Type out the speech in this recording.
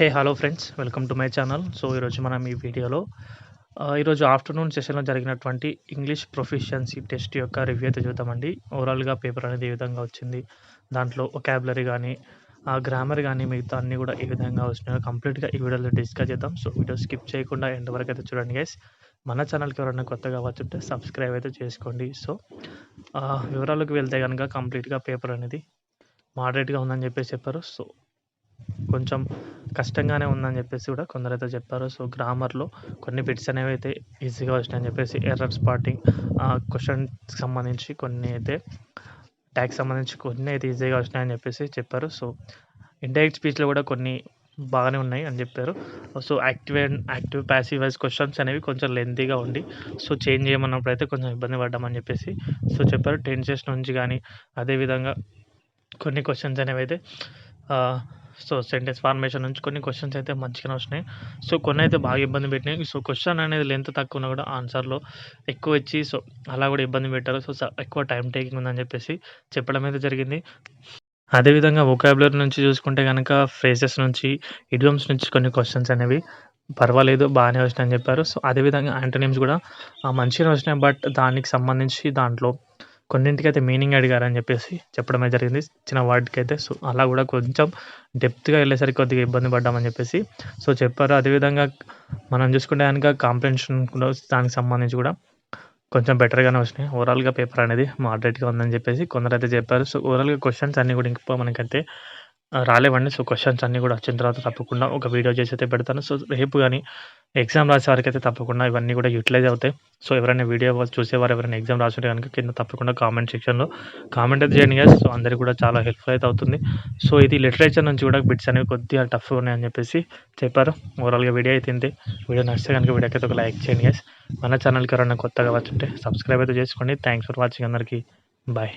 Hey hello friends welcome to my channel so ఈరోజు మనం ఈ వీడియోలో ఈరోజు ఆఫ్టర్నూన్ సెషన్లో జరిగినటువంటి ఇంగ్లీష్ ప్రొఫిషియన్సీ టెస్ట్ యొక్క రివ్యూ అయితే చూద్దామండి. ఓవరాల్గా పేపర్ అనేది ఏ విధంగా వచ్చింది దాంట్లో ఒకాబులరీ కానీ ఆ గ్రామర్ కానీ మిగతా అన్నీ కూడా ఏ విధంగా వచ్చినాయో కంప్లీట్గా ఈ వీడియోలో డిస్కస్ చేద్దాం. సో వీడియో స్కిప్ చేయకుండా ఎండ్ వరకు అయితే చూడండి గైస్ మన ఛానల్కి ఎవరైనా కొత్తగా వచ్చుంటే సబ్స్క్రైబ్ అయితే చేసుకోండి. సో వివరాలకు వెళ్తే కనుక కంప్లీట్గా పేపర్ అనేది మోడరేట్గా ఉందని చెప్పేసి చెప్పారు. సో కొంచెం కష్టంగానే ఉందని చెప్పేసి కూడా కొందరైతే చెప్పారు. సో గ్రామర్లో కొన్ని బిట్స్ అనేవి అయితే ఈజీగా వచ్చినాయని చెప్పేసి ఎర్రర్ స్పాటింగ్ క్వశ్చన్కి సంబంధించి కొన్ని అయితే ట్యాక్స్ సంబంధించి కొన్ని అయితే ఈజీగా వచ్చినాయని చెప్పేసి చెప్పారు. సో ఇండైరెక్ట్ స్పీచ్లో కూడా కొన్ని బాగానే ఉన్నాయి అని చెప్పారు. So active and active passive wise questions అనేవి కొంచెం లెంతీగా ఉండి సో చేంజ్ చేయమన్నప్పుడు అయితే కొంచెం ఇబ్బంది పడ్డామని చెప్పేసి సో చెప్పారు. టెన్సెస్ నుంచి కానీ అదేవిధంగా కొన్ని క్వశ్చన్స్ అనేవి అయితే సో సెంటెన్స్ ఫార్మేషన్ నుంచి కొన్ని క్వశ్చన్స్ అయితే మంచిగానే వచ్చినాయి సో కొన్ని అయితే బాగా ఇబ్బంది పెట్టినాయి. సో క్వశ్చన్ అనేది లెంత్ తక్కువ ఉన్నా కూడా ఆన్సర్లో ఎక్కువ ఇచ్చి సో అలా కూడా ఇబ్బంది పెట్టారు. సో ఎక్కువ టైం టేకింగ్ ఉందని చెప్పేసి చెప్పడం అయితే జరిగింది. అదేవిధంగా వొకాబులరీ నుంచి చూసుకుంటే కనుక ఫ్రేజెస్ నుంచి ఇడియమ్స్ నుంచి కొన్ని క్వశ్చన్స్ అనేవి పర్వాలేదు బాగానే వచ్చినాయని చెప్పారు. సో అదేవిధంగా యాంటోనిమ్స్ కూడా మంచిగానే వచ్చినాయి బట్ దానికి సంబంధించి దాంట్లో కొన్నింటికి అయితే మీనింగ్ అడిగారని చెప్పేసి చెప్పడమే జరిగింది. చిన్న వాటికి అయితే సో అలా కూడా కొంచెం డెప్త్గా వెళ్ళేసరికి కొద్దిగా ఇబ్బంది పడ్డామని చెప్పేసి సో చెప్పారు. అదేవిధంగా మనం చూసుకుంటే కనుక కాంప్రహెన్షన్ కూడా దానికి సంబంధించి కూడా కొంచెం బెటర్గానే వచ్చినాయి. ఓవరాల్గా పేపర్ అనేది మోడరేట్గా ఉందని చెప్పేసి కొందరైతే చెప్పారు. సో ఓవరాల్గా క్వశ్చన్స్ అన్నీ కూడా ఇంకా మనకైతే రాలేవండి. సో క్వశ్చన్స్ అన్నీ కూడా వచ్చిన తర్వాత తప్పకుండా ఒక వీడియో చేసి అయితే పెడతాను. సో రేపు కానీ ఎగ్జామ్ రాసే వారికి అయితే తప్పకుండా ఇవన్నీ కూడా యూటిలైజ్ అవుతాయి. సో ఎవరైనా వీడియో చూసేవారు ఎవరైనా ఎగ్జామ్ రాసుంటే కనుక కింద తప్పకుండా కామెంట్ సెక్షన్లో కామెంట్ అయితే చేయండి సో అందరికీ కూడా చాలా హెల్ప్ఫుల్ అయితే అవుతుంది. సో ఇది లిటరేచర్ నుంచి కూడా బిట్స్ అనేవి కొద్దిగా టఫ్ ఉన్నాయని చెప్పేసి చెప్పారు. ఓవరాల్గా వీడియో అయితే ఇంతే. వీడియో నచ్చితే కనుక వీడియోకి అయితే ఒక లైక్ చేయండి గైస్ మన ఛానల్కి ఎవరైనా కొత్తగా వచ్చుంటే సబ్స్క్రైబ్ అయితే చేసుకోండి. థ్యాంక్స్ ఫర్ వాచింగ్ అందరికీ. బాయ్